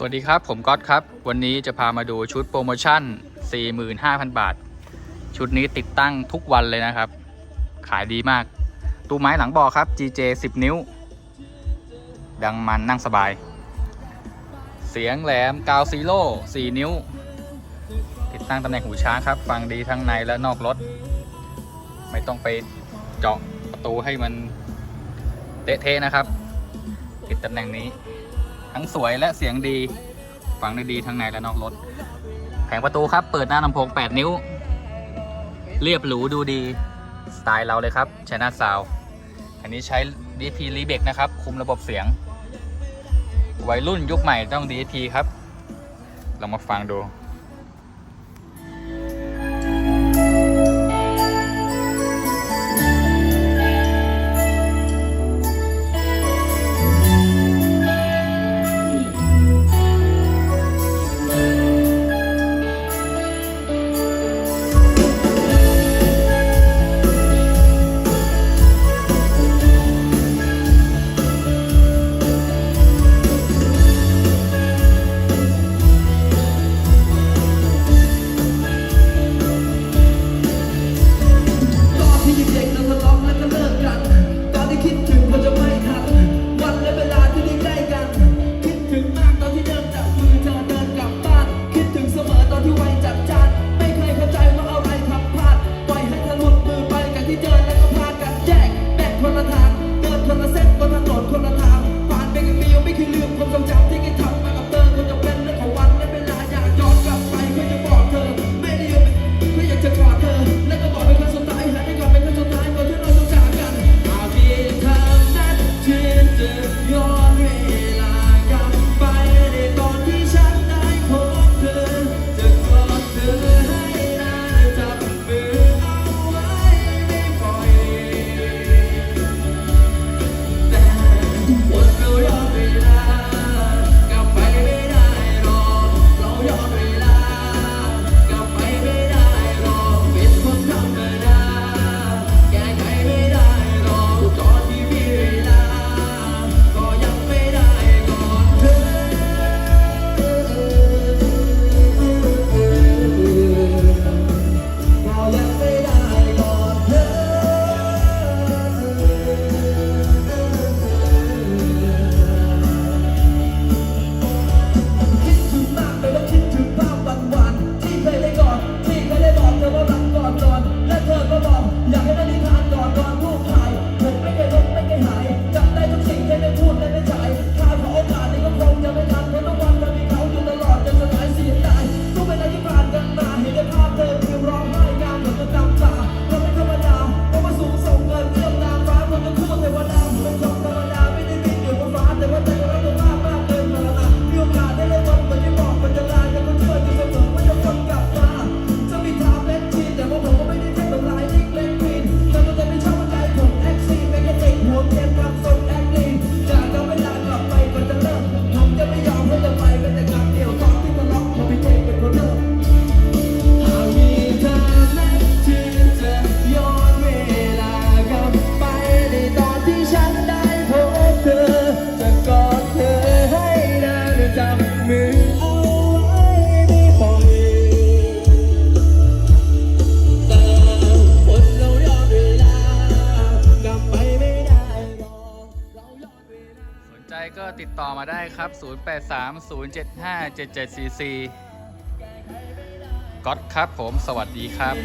สวัสดีครับ ผมก๊อตครับ วันนี้จะพามาดูชุดโปรโมชั่น 45,000 บาท ชุดนี้ติดตั้งทุกวันเลยนะครับ ขายดีมาก ตู้ไม้หลังบอครับ GJ 10 นิ้ว ดังมันนั่งสบาย เสียงแหลมกาวซีโร่4นิ้ว ติดตั้งตำแหน่งหูช้างครับ ฟังดีทั้งในและนอกรถ ไม่ต้องไปเจาะประตูให้มันเตะเทนะครับ ติดตำแหน่งนี้ ทั้งสวยและเสียงดี ฟังได้ดีทั้งในและนอกรถ แผงประตูครับ เปิดหน้าลำโพง 8 นิ้ว เรียบหรูดูดี สไตล์เราเลยครับชนะซาวอันนี้ใช้ DP r e b e c นะครับ คุมระบบเสียง วัยรุ่นยุคใหม่ต้อง DP ครับ เรามาฟังดู ติดต่อมาได้ครับ 0830757744ก็อตครับผมสวัสดีครับ